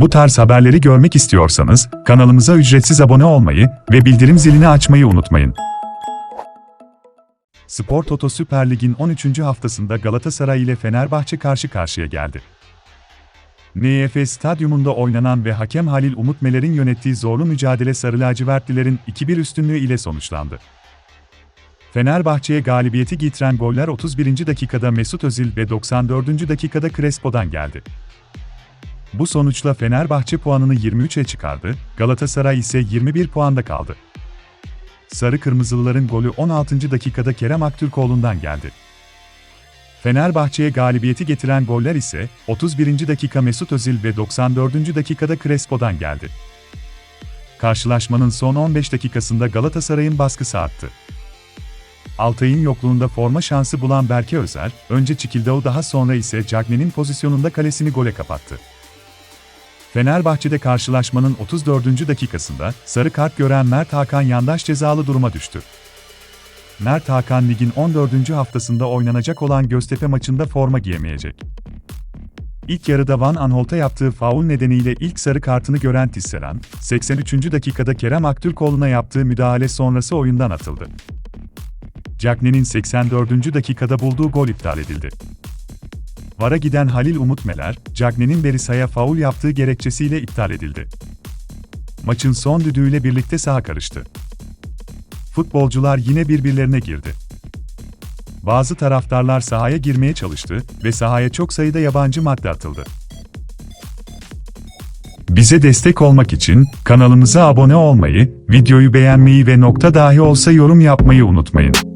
Bu tarz haberleri görmek istiyorsanız kanalımıza ücretsiz abone olmayı ve bildirim zilini açmayı unutmayın. Spor Toto Süper Lig'in 13. haftasında Galatasaray ile Fenerbahçe karşı karşıya geldi. NFS Stadyumunda oynanan ve hakem Halil Umut Meler'in yönettiği zorlu mücadele Sarı Lacivertlilerin 2-1 üstünlüğü ile sonuçlandı. Fenerbahçe'ye galibiyeti getiren goller 31. dakikada Mesut Özil ve 94. dakikada Crespo'dan geldi. Bu sonuçla Fenerbahçe puanını 23'e çıkardı, Galatasaray ise 21 puanda kaldı. Sarı Kırmızılıların golü 16. dakikada Kerem Aktürkoğlu'ndan geldi. Fenerbahçe'ye galibiyeti getiren goller ise 31. dakika Mesut Özil ve 94. dakikada Crespo'dan geldi. Karşılaşmanın son 15 dakikasında Galatasaray'ın baskısı arttı. Altay'ın yokluğunda forma şansı bulan Berke Özer, önce Çikildao daha sonra ise Cagney'in pozisyonunda kalesini gole kapattı. Fenerbahçe'de karşılaşmanın 34. dakikasında sarı kart gören Mert Hakan yandaş cezalı duruma düştü. Mert Hakan ligin 14. haftasında oynanacak olan Göztepe maçında forma giyemeyecek. İlk yarıda Van Aanholt'a yaptığı faul nedeniyle ilk sarı kartını gören Tisserand, 83. dakikada Kerem Aktürkoğlu'na yaptığı müdahale sonrası oyundan atıldı. Cagney'in 84. dakikada bulduğu gol iptal edildi. VAR'a giden Halil Umut Meler, Cagney'in Berisa'ya faul yaptığı gerekçesiyle iptal edildi. Maçın son düdüğüyle birlikte saha karıştı. Futbolcular yine birbirlerine girdi. Bazı taraftarlar sahaya girmeye çalıştı ve sahaya çok sayıda yabancı madde atıldı. Bize destek olmak için kanalımıza abone olmayı, videoyu beğenmeyi ve nokta dahi olsa yorum yapmayı unutmayın.